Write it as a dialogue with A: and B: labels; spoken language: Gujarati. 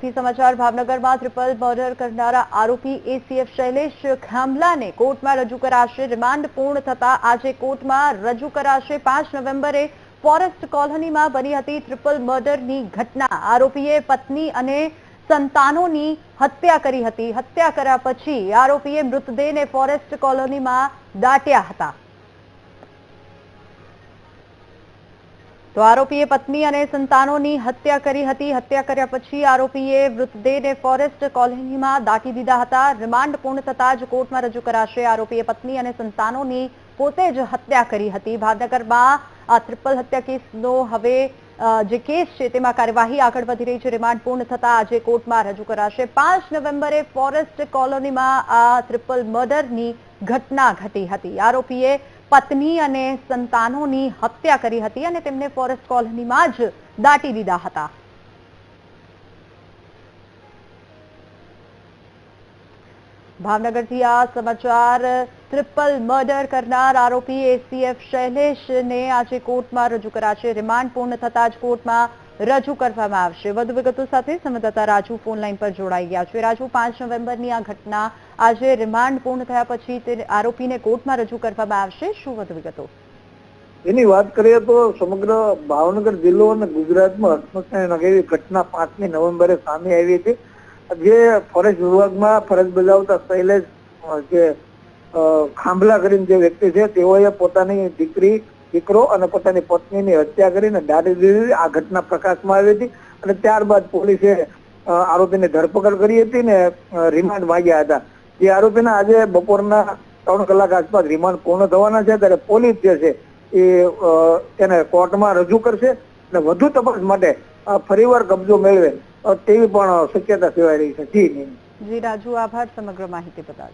A: ભાવનગરથી સમાચાર, ભાવનગરમાં ટ્રિપલ મર્ડર કરનારા આરોપી એસીએફ શૈલેષ ખાંભલાને કોર્ટમાં રજૂ કરાશે. રિમાન્ડ પૂર્ણ થતા આજે કોર્ટમાં રજૂ કરાશે. પાંચ નવેમ્બરે ફોરેસ્ટ કોલોનીમાં બની હતી ટ્રિપલ મર્ડરની ઘટના. આરોપીએ પત્ની અને સંતાનોની હત્યા કરી હતી. હત્યા કર્યા પછી આરોપીએ મૃતદેહને ફોરેસ્ટ કોલોનીમાં દાટ્યા હતા. તો આરોપીએ પત્ની અને સંતાનોની હત્યા કરી હતી. હત્યા કર્યા પછી આરોપીએ મૃતદેહને ફોરેસ્ટ કોલોનીમાં દાટી દીધા હતા. રિમાન્ડ પૂર્ણ થતા જ કોર્ટમાં રજૂ કરાશે. આરોપીએ પત્ની અને સંતાનોની પોતે જ હત્યા કરી હતી. ભાવનગરમાં આ ટ્રિપલ હત્યા કેસનો હવે જે કેસ છે તેમાં કાર્યવાહી આગળ વધી રહી છે. રિમાન્ડ પૂર્ણ થતા આજે કોર્ટમાં રજૂ કરાશે. પાંચ નવેમ્બરે ફોરેસ્ટ કોલોનીમાં આ ટ્રિપલ મર્ડરની ઘટના ઘટી હતી. આરોપીએ પત્ની અને સંતાનોની હત્યા કરી હતી અને તેમને ફોરેસ્ટ કોલોનીમાં જ દાટી દીધા હતા. ભાવનગરથી આ સમાચાર ટ્રિપલ મર્ડર કરનાર આરોપી એસીએફ શૈલેષને આજે કોર્ટમાં રજૂ કરાશે. રિમાન્ડ પૂર્ણ થતા જ કોર્ટમાં રજૂ કરવામાં આવશે. વધુ વિગતો સાથે સંવાદદાતા રાજુ ફોન લાઈન પર જોડાઈ ગયા છે. રાજુ, પાંચ નવેમ્બરની આ ઘટના આજે રિમાન્ડ પૂર્ણ થયા પછી તે આરોપીને કોર્ટમાં રજૂ કરવામાં આવશે. શું વધુ વિગતો?
B: એની વાત કરીએ તો સમગ્ર ભાવનગર જિલ્લો અને ગુજરાતમાં હસમસનાક એવી ઘટના પાંચમી નવેમ્બરે સામે આવી હતી. જે ફોરેસ્ટ વિભાગમાં ફરજ બજાવતા શૈલેષ જે ખાંભલા કરીને જે વ્યક્તિ છે, તેઓએ પોતાની દીકરી દીકરો અને પોતાની પત્નીની હત્યા કરીને દાડી દીધી. આ ઘટના પ્રકાશમાં આવી હતી અને ત્યારબાદ પોલીસે આરોપીની ધરપકડ કરી હતી ને રિમાન્ડ માંગ્યા હતા. જે આરોપીના આજે બપોરના ત્રણ કલાક આસપાસ રિમાન્ડ પૂર્ણ થવાના છે ત્યારે પોલીસ જે છે એ તેને કોર્ટમાં રજૂ કરશે અને વધુ તપાસ માટે ફરીવાર કબજો મેળવે. તેવી પણ શક્યતા સેવાઈ રહી છે. જી
A: જી. રાજુ, આભાર. સમગ્ર માહિતી બદલ